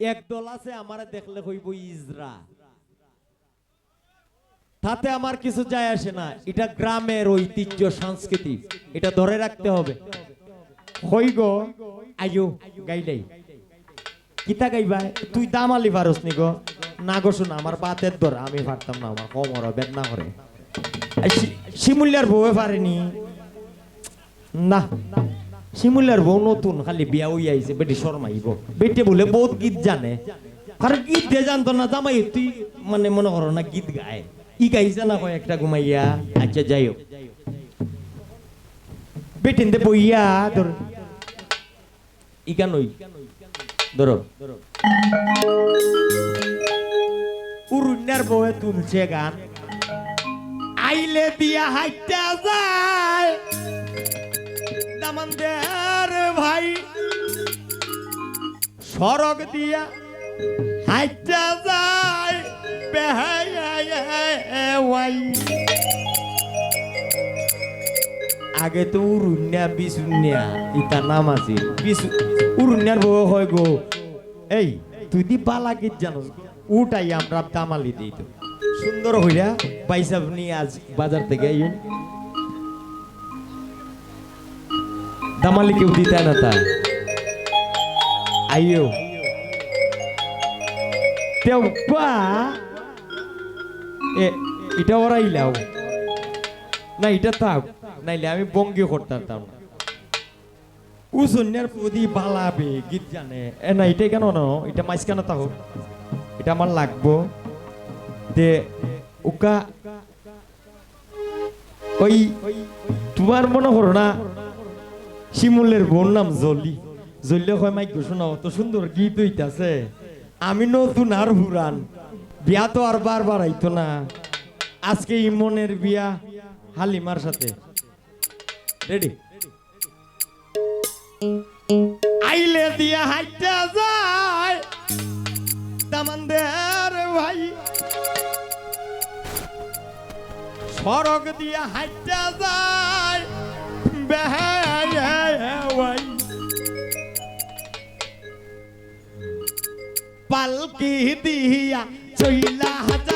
একদল আছে, আমারে দেখলে হইব ইজরা। তাতে আমার কিছু যায় আসে না। এটা গ্রামের ঐতিহ্য, সংস্কৃতি। এটা ধরে রাখতে হবে। হই গো আইও গাইলাই। কিতা গাইবা? তুই দামালি পারস নি গো। না গো শোনা, আমার বাতের ধরে আমি পারতাম না, আমার কোমর বেদনা করে এই শি- শিমুলিয়ার বউয়ে পারেনি। না। শিমুলিয়ার বউ নতুন, খালি বিয়া হই আইছে, বেটি শর্মাইব। বেটে বলে বহুত গীত জানে। আরে গীত দিয়ে জানতো না, জামাই, তুই মানে মনে করো না গীত গায়। ই গাইছে না কয় একটা ঘুমাইয়া আচ্ছা যাই হোক। বেটিনতে বইয়া ধর। ইকানই ধরো। উরুন্যার বউয়ে তুলছে গান। আইলে দিয়া হাইটা যায়। দামানদের ভাই। সড়ক দিয়া হাইটা যায় আগে তো উরুন্যা বিশুন্যা ইতা নাম আছে। বিশু উরুন্যার বউ হয় গো। এই, তুই দি বালা গীত জানোস? উটাই আমরা দামালি দিই তো। সুন্দর হইয়া পয়সা নিয়ে আজ বাজার থেকে আইন। দামালি কেউ দিতে না তা আইও এটা ওরা ইলাও না এটা থাক নাইলে আমি বঙ্গি করতাম না উসন্যার প্রতি বালাবে গীত জানে এ না এটা কেন না এটা মাইস কেন তাহো এটা আমার লাগবো দে উকা ওই তোমার মনে করো না শিমুলের বোন নাম জলি। জলিলে হয় মাইক শোনা অত সুন্দর গীত হইতাছে। আমি নতুন আর হুরান, বিয়া তো আর বারবার আইতো না। আজকে ইমনের বিয়া হালিমার সাথে। রেডি আইলে দিয়া হাইটা যায় দামানদের ভাই। সড়ক দিয়া হাইটা যায়। পালকি দিয়া চইলা যায়